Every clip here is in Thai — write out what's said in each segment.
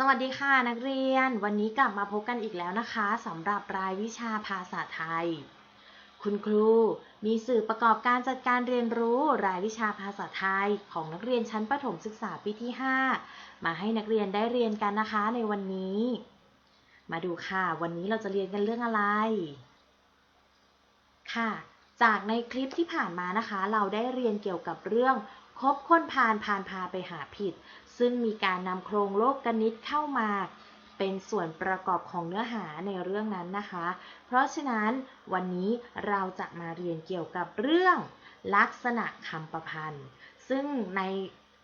สวัสดีค่ะนักเรียน วันนี้กลับมาพบกันอีกแล้วนะคะสำหรับรายวิชาภาษาไทย คุณครูมีสื่อประกอบการจัดการเรียนรู้รายวิชาภาษาไทยของนักเรียนชั้นประถมศึกษาปีที่ 5 มาให้นักเรียนได้เรียนกันนะคะในวันนี้ มาดูค่ะ วันนี้เราจะเรียนกันเรื่องอะไร ค่ะ จากในคลิปที่ผ่านมานะคะ เราได้เรียนเกี่ยวกับเรื่องคบคนพาลพาลพาไปหาผิด ซึ่งมีการนำโครงโลกกนิตเข้ามาเป็นส่วนประกอบของเนื้อหาในเรื่องนั้นนะคะ เพราะฉะนั้นวันนี้เราจะมาเรียนเกี่ยวกับเรื่องลักษณะคำประพันธ์ ซึ่งใน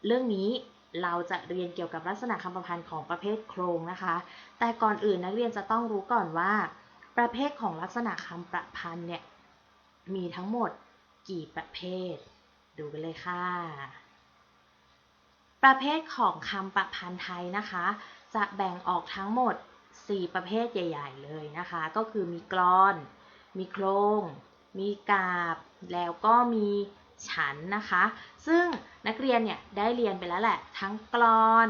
เรื่องนี้เราจะเรียนเกี่ยวกับลักษณะคำประพันธ์ของประเภทโครงนะคะ แต่ก่อนอื่นนักเรียนจะต้องรู้ก่อนว่า ประเภทของลักษณะคำประพันธ์เนี่ยมีทั้งหมดกี่ประเภท ดูกันเลยค่ะ ประเภทของคำประพันธ์ไทยนะคะ จะแบ่งออกทั้งหมด 4 ประเภทใหญ่ ๆ เลยนะคะ ก็คือมีกรอน มีโครง มีกาบ แล้วก็มีฉันนะคะ ซึ่งนักเรียนเนี่ยได้เรียนไปแล้วแหละ ทั้งกรอน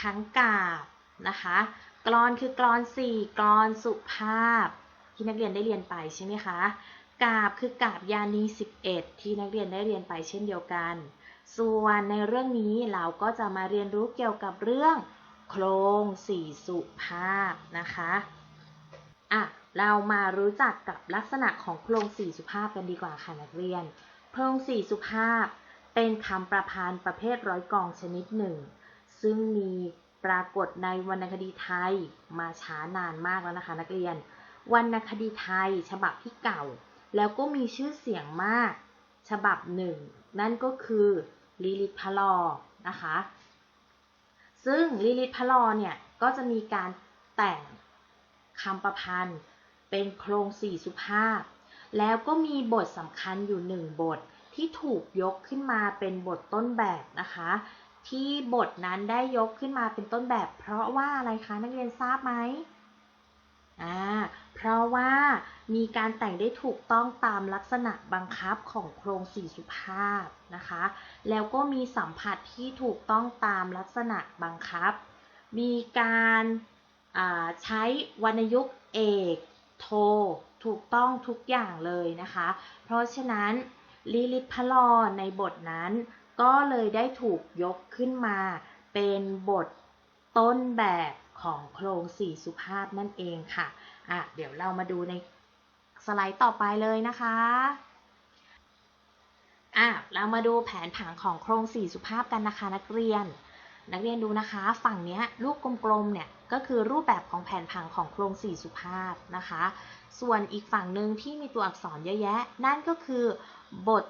ทั้งกาบนะคะ กรอนคือกรอนสี่กรอนสุภาพ ที่นักเรียนได้เรียนไปใช่ไหมคะ กาบคือกาบยานี11 ที่นักเรียนได้เรียนไปเช่นเดียวกัน ส่วนในเรื่องนี้เราก็จะมาเรียนรู้เกี่ยวกับเรื่องโครงสี่สุภาพนะคะอะเรามารู้จักกับลักษณะของโครงสี่สุภาพกันดีกว่าค่ะนักเรียน โครงสี่สุภาพ เป็นคำประพันธ์ประเภทร้อยกองชนิดหนึ่ง ซึ่งมีปรากฏในวรรณคดีไทยมาช้านานมากแล้วนะคะ นักเรียน วรรณคดีไทยฉบับที่เก่า แล้วก็มีชื่อเสียงมาก ฉบับหนึ่ง นั่นก็คือ ลิลิตพลอนะคะ ซึ่งลิลิตพลอเนี่ย ก็จะมีการแต่งคำประพันธ์ เป็นโครงสี่สุภาพ แล้วก็มีบทสำคัญอยู่หนึ่งบทที่ถูกยกขึ้นมาเป็นบทต้นแบบนะคะ ที่บทนั้นได้ยกขึ้นมาเป็นต้นแบบ เพราะว่าอะไรคะนักเรียนทราบไหม อ่าเพราะว่ามีการแต่งได้ถูกต้องตามลักษณะบังคับของโครงสี่สุภาพนะคะ แล้วก็มีสัมผัสที่ถูกต้องตามลักษณะบังคับ มีการใช้วรรณยุกต์เอกโทถูกต้องทุกอย่างเลยนะคะ เพราะฉะนั้นลิลิตพลอในบทนั้น ก็เลยได้ถูกยกขึ้นมาเป็นบทต้นแบบ ของโครงสี่สุภาพนั่นเองค่ะอะ เดี๋ยวเรามาดูในสไลด์ต่อไปเลยนะคะอะเรามาดูแผนผังของโครงสี่สุภาพกันนะคะนักเรียน นักเรียนดูนะคะ ฝั่งนี้ลูกกลมๆเนี่ยก็คือรูปแบบของแผนผังของโครงสี่สุภาพนะคะ ส่วนอีกฝั่งหนึ่งที่มีตัวอักษรเยอะแยะ นั่นก็คือบท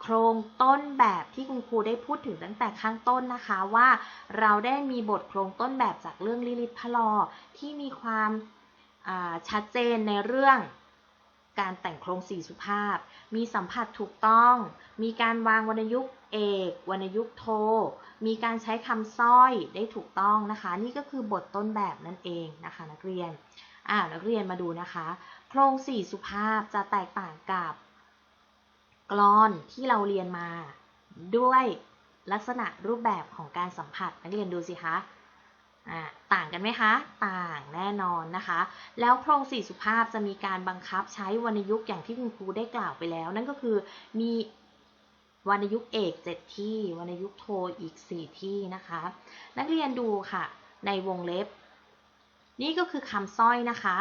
โครงต้นแบบที่คุณครูได้พูดถึงตั้งแต่ข้างต้นนะคะว่าเราได้มีบทโครงต้นแบบจากเรื่องลิลิตพลอที่มีความชัดเจนในเรื่องการแต่งโครงสี่สุภาพ มีสัมผัสถูกต้อง มีการวางวรรณยุกต์เอก วรรณยุกต์โท มีการใช้คำสร้อยได้ถูกต้องนะคะ นี่ก็คือบทต้นแบบนั่นเองนะคะ นักเรียนอ่านักเรียนมาดูนะคะ โครงสี่สุภาพจะแตกต่างกับ กรอนที่เราเรียนมา ด้วยลักษณะรูปแบบของการสัมผัสนักเรียนดูสิคะต่างกันไหมคะ ต่างแน่นอนนะคะ แล้วโครงสี่สุภาพจะมีการบังคับใช้วรรณยุกต์อย่างที่คุณครูได้กล่าวไปแล้ว นั่นก็คือมีวรรณยุกต์เอก 7 ที่ วรรณยุกต์โทอีก 4 ที่นะคะ นักเรียนดูค่ะ ในวงเล็บ นี่ก็คือคำสร้อยนะคะ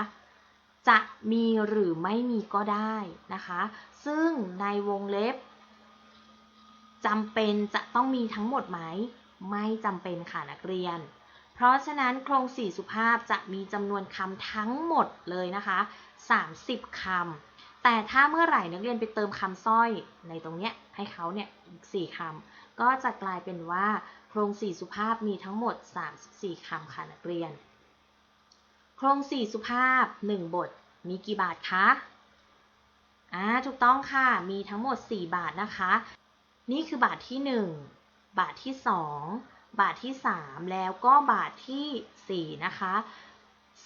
จะมีหรือไม่มีก็ได้นะคะ ซึ่งในวงเล็บจำเป็นจะต้องมีทั้งหมดไหม ไม่จำเป็นค่ะนักเรียน เพราะฉะนั้นโครงสี่สุภาพจะมีจำนวนคำทั้งหมดเลยนะคะ 30คำแต่ถ้าเมื่อไหร่นักเรียนไปเติมคำสร้อยในตรงเนี้ยให้เขาเนี่ยอีก4คำก็จะกลายเป็นว่าโครงสี่สุภาพมีทั้งหมด 34คำค่ะนักเรียน โครงสี่สุภาพ 1 บท มีกี่บาทคะอ่าถูกต้องค่ะ มีทั้งหมด 4 บาทนะคะ นี่คือบาทที่ 1 บาทที่ 2 บาทที่ 3 แล้วก็บาทที่ 4 นะคะ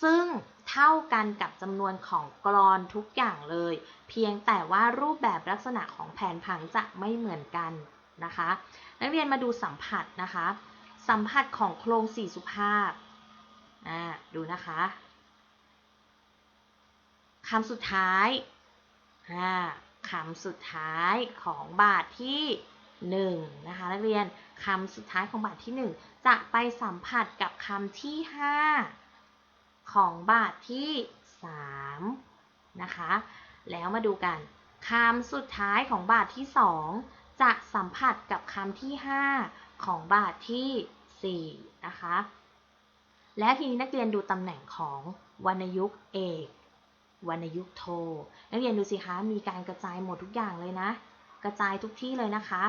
ซึ่งเท่ากันกับจำนวนของกรอนทุกอย่างเลย เพียงแต่ว่ารูปแบบลักษณะของแผนผังจะไม่เหมือนกันนะคะ นักเรียนมาดูสัมผัสนะคะ สัมผัสของโครงสี่สุภาพ อ่าดูนะคะคำสุดท้ายอ่าคำสุดท้ายของบาทที่1นะคะนักเรียนคำสุดท้ายของบาทที่ 1 จะไปสัมผัสกับคำที่ 5 ของบาทที่3นะคะแล้วมาดูกันคำสุดท้ายของบาทที่ 2 จะสัมผัสกับคำที่ 5 ของบาทที่4นะคะ และทีนี้นักเรียนดูตำแหน่งของวรรณยุกต์เอกวรรณยุกต์โท นักเรียนดูสิคะ มีการกระจายหมดทุกอย่างเลยนะ กระจายทุกที่เลยนะคะ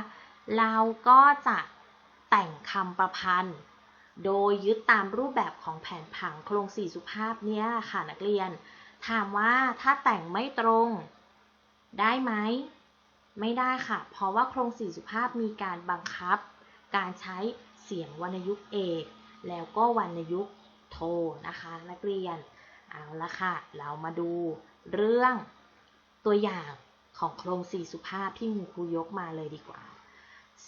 เราก็จะแต่งคำประพันธ์ โดยยึดตามรูปแบบของแผนผังโครงสี่สุภาพเนี้ยค่ะนักเรียน ถามว่าถ้าแต่งไม่ตรงได้ไหม ไม่ได้ค่ะ เพราะว่าโครงสี่สุภาพมีการบังคับ การใช้เสียงวรรณยุกต์เอก แล้วก็วรรณยุกต์ โทนะคะ นักเรียน เอาละค่ะ เรามาดูเรื่องตัวอย่างของโครงสี่สุภาพที่คุณครูยกมาเลยดีกว่า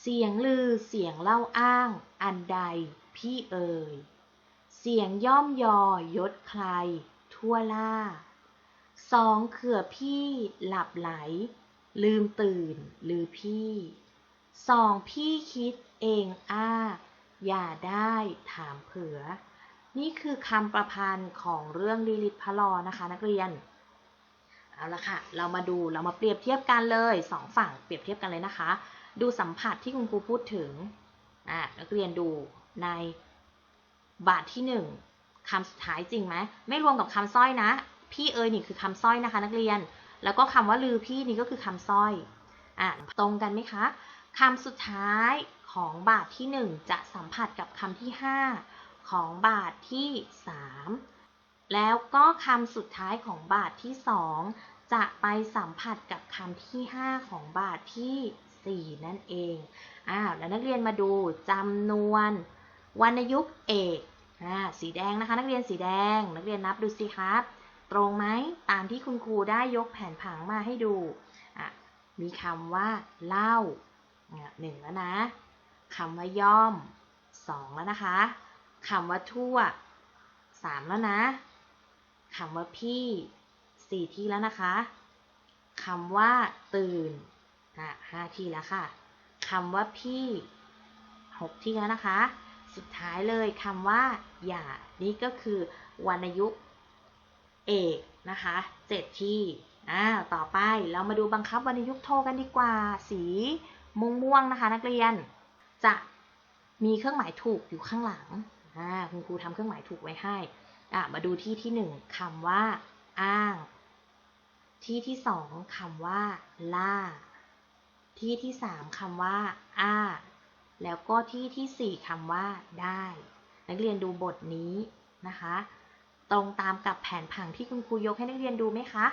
เสียงลือเสียงเล่าอ้างอันใดพี่เอ่ย เสียงย่อมยอยศใคร ทั่วล่า สองเขื่อพี่หลับไหล ลืมตื่นหรือพี่ สองพี่คิดเองอ้า อย่าได้ถามเผื่อ นี่คือคำประพันธ์ของเรื่องลิลิตพะลอนะคะนักเรียน เอาละค่ะ เรามาดูเรามาเปรียบเทียบกันเลยสองฝั่งเปรียบเทียบกันเลยนะคะ ดูสัมผัสที่คุณครูพูดถึงอ่านักเรียนดูในบาทที่หนึ่งคำสุดท้ายจริงไหมไม่รวมกับคำสร้อยนะ พี่เอ๋ยนี่คือคำสร้อยนะคะ นักเรียน แล้วก็คำว่าลือพี่นี่ก็คือคำสร้อยอ่าตรงกันไหมคะคำสุดท้ายของบาทที่หนึ่งจะสัมผัสกับคำที่ห้า ของบาทที่ 3 แล้วก็คำสุดท้ายของบาทที่ 2 จะไปสัมผัสกับคำที่ 5 ของบาทที่ 4 นั่นเองอ้าวแล้วนักเรียนมาดูจำนวนวรรณยุกต์เอกอ่าสีแดงนะคะ นักเรียนสีแดง นักเรียนนับดูสิครับ ตรงไหมตามที่คุณครูได้ยกแผนผังมาให้ดูอะมีคำว่าเล่าหนึ่งแล้วนะคำว่าย่อมสองแล้วนะคะ คำว่าทั่วสามแล้วนะคำว่าพี่สี่ที่แล้วนะคะคำว่าตื่นอะห้าที่แล้วค่ะคำว่าพี่หกที่แล้วนะคะ สุดท้ายเลยคำว่า อย่า นี่ก็คือวรรณยุกต์เอกนะคะเจ็ดที่อ่าต่อไปเรามาดูบังคับวรรณยุกต์โทกันดีกว่า สีม่วงๆนะคะ นักเรียน จะมีเครื่องหมายถูกอยู่ข้างหลัง คุณครูทำเครื่องหมายถูกไว้ให้มาดูที่ที่หนึ่งคำว่า อ้าง ที่ที่สองคำว่า ล่า ที่ที่สามคำว่า อ้า แล้วก็ที่ที่สี่คำว่า ได้ นักเรียนดูบทนี้นะคะ ตรงตามกับแผนผังที่คุณครูยกให้นักเรียนดูไหมคะ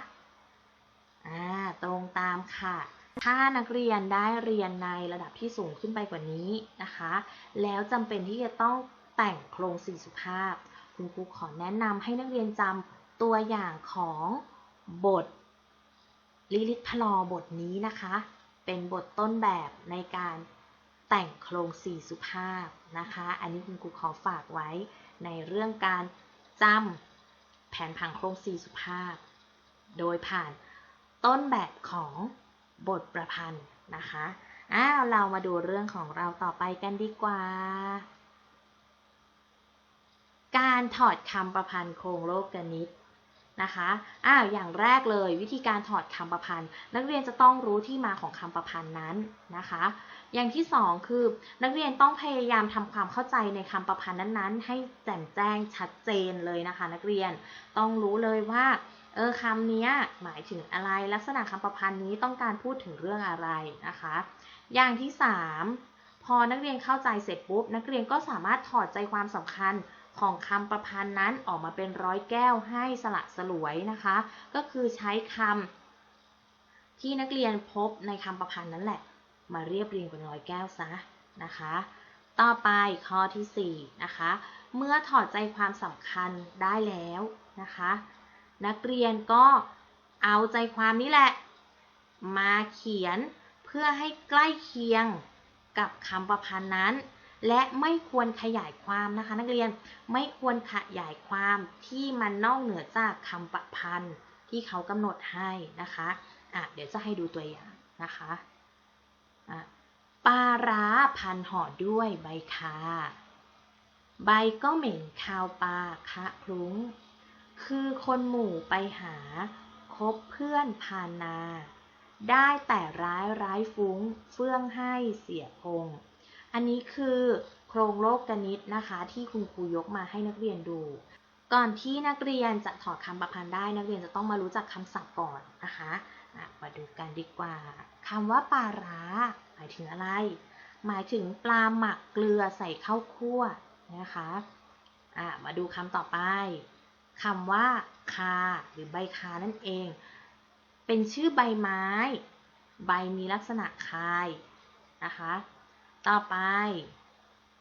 อ่าตรงตามค่ะถ้านักเรียนได้เรียนในระดับที่สูงขึ้นไปกว่านี้นะคะ แล้วจำเป็นที่จะต้อง แต่งโครงสี่สุภาพ คุณครูขอแนะนำให้นักเรียนจำตัวอย่างของบทลิลิตพลอบทนี้นะคะ เป็นบทต้นแบบในการแต่งโครงสี่สุภาพนะคะ อันนี้คุณครูขอฝากไว้ในเรื่องการจำแผนผังโครงสี่สุภาพ โดยผ่านต้นแบบของบทประพันธ์นะคะ อ้าว เรามาดูเรื่องของเราต่อไปกันดีกว่า การถอดคำประพันธ์โครงโลกนิตนะคะ อ้าว อย่างแรกเลยวิธีการถอดคำประพันธ์ นักเรียนจะต้องรู้ที่มาของคำประพันธ์นั้นนะคะ อย่างที่สองคือ นักเรียนต้องพยายามทำความเข้าใจในคำประพันธ์นั้นๆ ให้แจ่มแจ้งชัดเจนเลยนะคะ นักเรียนต้องรู้เลยว่าเออคำนี้หมายถึงอะไรลักษณะคำประพันธ์นี้ต้องการพูดถึงเรื่องอะไรนะคะ อย่างที่สามพอนักเรียนเข้าใจเสร็จปุ๊บนักเรียนก็สามารถถอดใจความสำคัญ ของคำประพันธ์นั้นออกมาเป็นร้อยแก้วให้สละสลวยนะคะ ก็คือใช้คำที่นักเรียนพบในคำประพันธ์นั้นแหละ มาเรียบเรียงเป็นร้อยแก้วซะนะคะ ต่อไปข้อที่4นะคะเมื่อถอดใจความสำคัญได้แล้วนะคะ นักเรียนก็เอาใจความนี้แหละ มาเขียนเพื่อให้ใกล้เคียงกับคำประพันธ์นั้น และไม่ควรขยายความนะคะ นักเรียนไม่ควรขยายความที่มันนอกเหนือจากคำประพันธ์ที่เขากำหนดให้นะคะอะเดี๋ยวจะให้ดูตัวอย่างนะคะอะปลาร้าพันห่อด้วยใบคาใบก็เหม็นคาวปลาคะคลุ้ง คือคนหมู่ไปหา คบเพื่อนพานา ได้แต่ร้ายร้ายฟุ้ง เฟื่องให้เสียพง อันนี้คือโครงโลกกนิตนะคะ ที่คุณครูยกมาให้นักเรียนดู ก่อนที่นักเรียนจะถอดคำประพันธ์ได้ นักเรียนจะต้องมารู้จักคำศัพท์ก่อนนะคะมาดูกันดีกว่าคำว่าปลาร้าหมายถึงอะไร หมายถึงปลาหมักเกลือใส่ข้าวคั่วนะคะะมาดูคำต่อไปคำว่าคาหรือใบคานั่นเอง เป็นชื่อใบไม้ ใบมีลักษณะคายนะคะ ต่อไป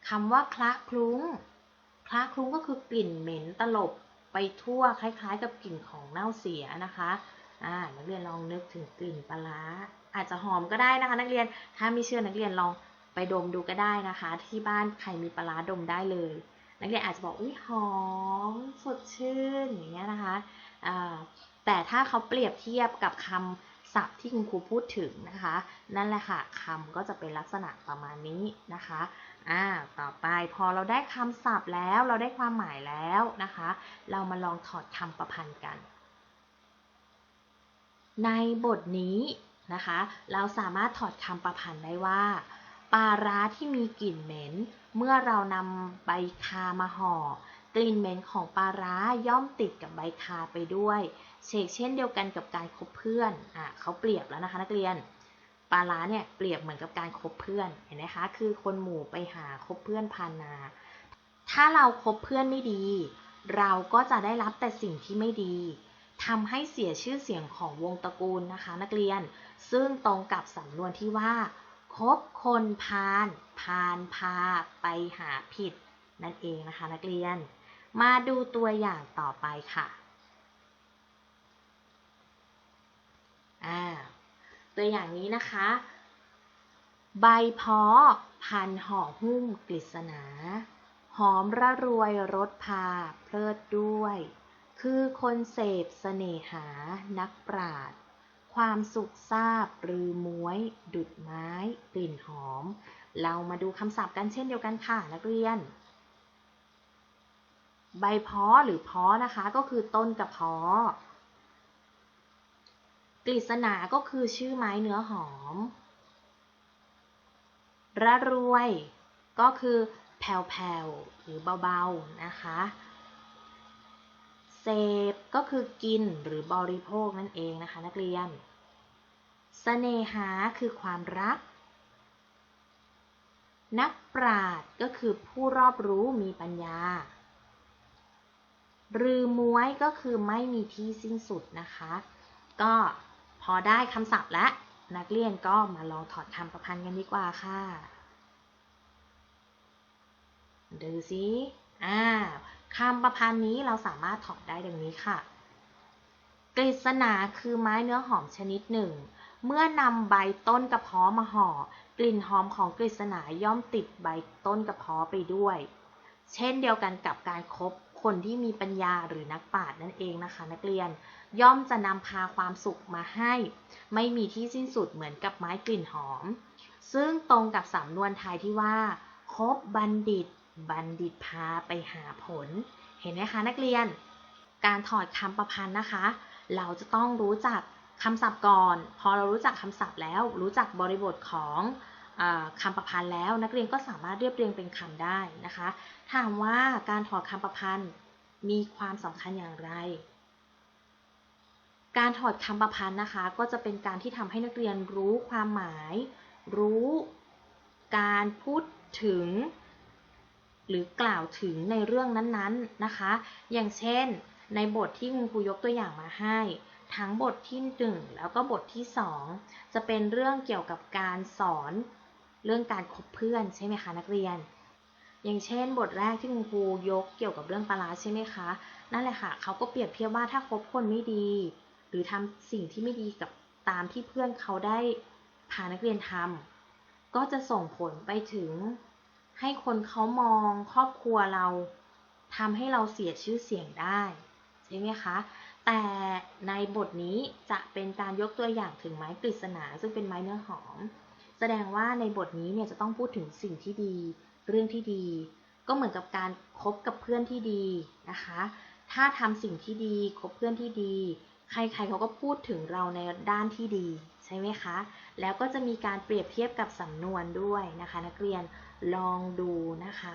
คำว่าคละคลุ้ง คละคลุ้งก็คือกลิ่นเหม็นตลบไปทั่วคล้ายๆ กับกลิ่นของเน่าเสียนะคะ อ่า นักเรียนลองนึกถึงกลิ่นปลาอาจจะหอมก็ได้นะคะ นักเรียน ถ้าไม่เชื่อนักเรียนลองไปดมดูก็ได้นะคะ ที่บ้านใครมีปลาดมได้เลย นักเรียนอาจจะบอกอุ้ยหอมสดชื่นอย่างเงี้ยนะคะ อ่า แต่ถ้าเขาเปรียบเทียบกับคำ ศัพท์ที่คุณครูพูดถึงนะคะ นั่นแหละค่ะคำก็จะเป็นลักษณะประมาณนี้นะคะอ่าต่อไปพอเราได้คำศัพท์แล้วเราได้ความหมายแล้วนะคะ เรามาลองถอดคำประพันธ์กัน ในบทนี้นะคะ เราสามารถถอดคำประพันธ์ได้ว่าปลาร้าที่มีกลิ่นเหม็น เมื่อเรานำใบคามาห่อกลิ่นเหม็นของปลาร้าย่อมติดกับใบคาไปด้วย เชกเช่นเดียวกันกับการคบเพื่อนอะเขาเปรียบแล้วนะคะนักเรียนปลาร้าเนี่ยเปรียบเหมือนกับการคบเพื่อนเห็นไหมคะคือคนหมู่ไปหาคบเพื่อนพานา ถ้าเราคบเพื่อนไม่ดี เราก็จะได้รับแต่สิ่งที่ไม่ดีทำให้เสียชื่อเสียงของวงตระกูลนะคะ นักเรียนซึ่งตรงกับสำนวนที่ว่าคบคนพาลพาลพาไปหาผิด นั่นเองนะคะ นักเรียน มาดูตัวอย่างต่อไปค่ะ ตัวอย่างนี้นะคะ ใบพาะพันห่อหุ้มกฤษณา หอมระรวยรสพาเพลิดด้วย คือคนเสพเสน่หานักปราด ความสุขทราบรือม้วย ดุดไม้ กลิ่นหอม เรามาดูคำศัพท์กันเช่นเดียวกันค่ะนักเรียน ใบพาะหรือพาะนะคะ ก็คือต้นกระพาะ กฤษณาก็คือชื่อไม้เนื้อหอม ระรวยก็คือแผ่วๆหรือเบาๆนะคะ เสพก็คือกินหรือบริโภคนั่นเองนะคะ นักเรียนสเสน่หาคือความรัก นักปราดก็คือผู้รอบรู้มีปัญญารือม้วยก็คือไม่มีที่สิ้นสุดนะคะ ก็ อได้คำศัพท์และนักเรียนก็มาลองถอดคำประพันธ์กันดีกว่าค่ะ ดูสิอ่าคำประพันธ์นี้เราสามารถถอดได้ดังนี้ค่ะ กฤษณาคือไม้เนื้อหอมชนิดหนึ่ง เมื่อนำใบต้นกระเพาะมาห่อกลิ่นหอมของกฤษณาย่อมติดใบต้นกระเพาะไปด้วย เช่นเดียวกันกับการครบ คนที่มีปัญญาหรือนักปราชญ์นั่นเองนะคะ นักเรียนย่อมจะนำพาความสุขมาให้ ไม่มีที่สิ้นสุดเหมือนกับไม้กลิ่นหอม ซึ่งตรงกับสำนวนไทยที่ว่าคบบัณฑิต บัณฑิตพาไปหาผล เห็นไหมคะนักเรียน การถอดคำประพันธ์นะคะ เราจะต้องรู้จักคำศัพท์ก่อน พอเรารู้จักคำศัพท์แล้ว รู้จักบริบทของ คำประพันธ์แล้วนักเรียนก็สามารถเรียบเรียงเป็นคำได้นะคะ ถามว่าการถอดคำประพันธ์มีความสำคัญอย่างไร การถอดคำประพันธ์นะคะ ก็จะเป็นการที่ทำให้นักเรียนรู้ความหมาย รู้การพูดถึง หรือกล่าวถึงในเรื่องนั้นๆนะคะ อย่างเช่น ในบทที่คุณครูยกตัวอย่างมาให้ทั้งบทที่หนึ่งแล้วก็บทที่สองจะเป็นเรื่องเกี่ยวกับการสอน เรื่องการคบเพื่อนใช่ไหมคะนักเรียน อย่างเช่น บทแรกที่คุณครูยกเกี่ยวกับเรื่องปลาใช่ไหมคะ นั่นแหละค่ะเขาก็เปรียบเทียบว่าถ้าคบคนไม่ดี หรือทำสิ่งที่ไม่ดีกับตามที่เพื่อนเขาได้พานักเรียนทำก็จะส่งผลไปถึงให้คนเขามองครอบครัวเราทำให้เราเสียชื่อเสียงได้ใช่ไหมคะ แต่ในบทนี้จะเป็นการยกตัวอย่างถึงไม้กฤษณาซึ่งเป็นไม้เนื้อหอม แสดงว่าในบทนี้เนี่ยจะต้องพูดถึงสิ่งที่ดี เรื่องที่ดี ก็เหมือนกับการคบกับเพื่อนที่ดีนะคะ ถ้าทำสิ่งที่ดีคบเพื่อนที่ดี ใครๆเขาก็พูดถึงเราในด้านที่ดี ใช่ไหมคะ แล้วก็จะมีการเปรียบเทียบกับสำนวนด้วยนะคะ นักเรียนลองดูนะคะ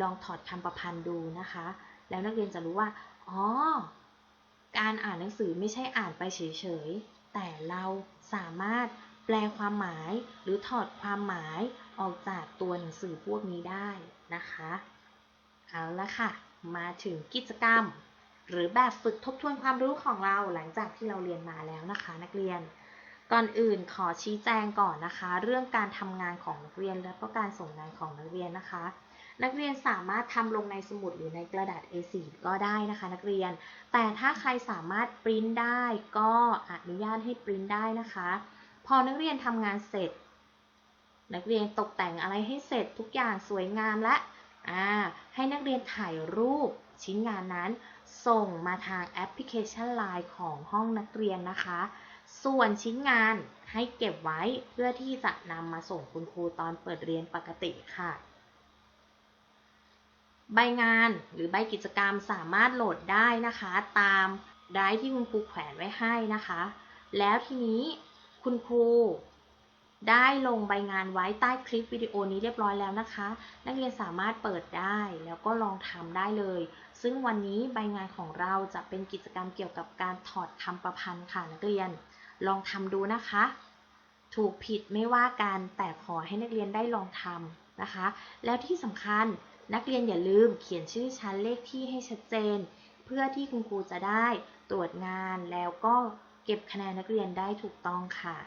ลองถอดคำประพันธ์ดูนะคะ แล้วนักเรียนจะรู้ว่า อ๋อ การอ่านหนังสือไม่ใช่อ่านไปเฉยๆ แต่เราสามารถ แปลความหมายหรือถอดความหมายออกจากตัวหนังสือพวกนี้ได้นะคะ เอาละค่ะ มาถึงกิจกรรม หรือแบบฝึกทบทวนความรู้ของเราหลังจากที่เราเรียนมาแล้วนะคะ นักเรียน ก่อนอื่นขอชี้แจงก่อนนะคะ เรื่องการทำงานของนักเรียนและก็การส่งงานของนักเรียนนะคะนักเรียนสามารถทำลงในสมุดหรือในกระดาษ A4 ก็ได้นะคะ นักเรียน แต่ถ้าใครสามารถปริ้นได้ก็อนุญาตให้ปริ้นได้นะคะ พอนักเรียนทำงานเสร็จ นักเรียนตกแต่งอะไรให้เสร็จทุกอย่างสวยงามและอ่าให้นักเรียนถ่ายรูปชิ้นงานนั้น ส่งมาทางแอปพลิเคชัน Line ของห้องนักเรียนนะคะ ส่วนชิ้นงานให้เก็บไว้เพื่อที่จะนำมาส่งคุณครูตอนเปิดเรียนปกติค่ะ ใบงานหรือใบกิจกรรมสามารถโหลดได้นะคะ ตามไดรฟ์ที่คุณครูแขวนไว้ให้นะคะ แล้วทีนี้ คุณครูได้ลงใบงานไว้ใต้คลิปวิดีโอนี้เรียบร้อยแล้วนะคะ นักเรียนสามารถเปิดได้แล้วก็ลองทำได้เลย ซึ่งวันนี้ใบงานของเราจะเป็นกิจกรรมเกี่ยวกับการถอดคำประพันธ์ค่ะนักเรียน ลองทำดูนะคะ ถูกผิดไม่ว่ากันแต่ขอให้นักเรียนได้ลองทำนะคะ แล้วที่สำคัญนักเรียนอย่าลืมเขียนชื่อชั้นเลขที่ให้ชัดเจน เพื่อที่คุณครูจะได้ตรวจงานแล้วก็ เก็บคะแนนนักเรียนได้ถูกต้องค่ะ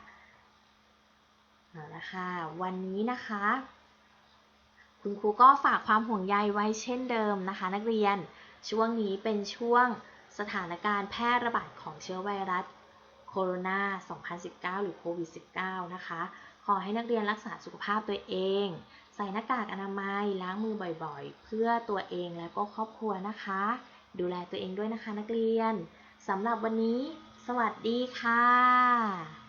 เอาละค่ะ วันนี้นะคะ คุณครูก็ฝากความห่วงใยไว้เช่นเดิมนะคะ นักเรียนช่วงนี้เป็นช่วงสถานการณ์แพร่ระบาดของเชื้อไวรัสโคโรนา 2019 หรือโควิด -19 นะคะ ขอให้นักเรียนรักษาสุขภาพตัวเอง ใส่หน้ากากอนามัย ล้างมือบ่อยๆ เพื่อตัวเองและก็ครอบครัวนะคะ ดูแลตัวเองด้วยนะคะนักเรียน สำหรับวันนี้ สวัสดีค่ะ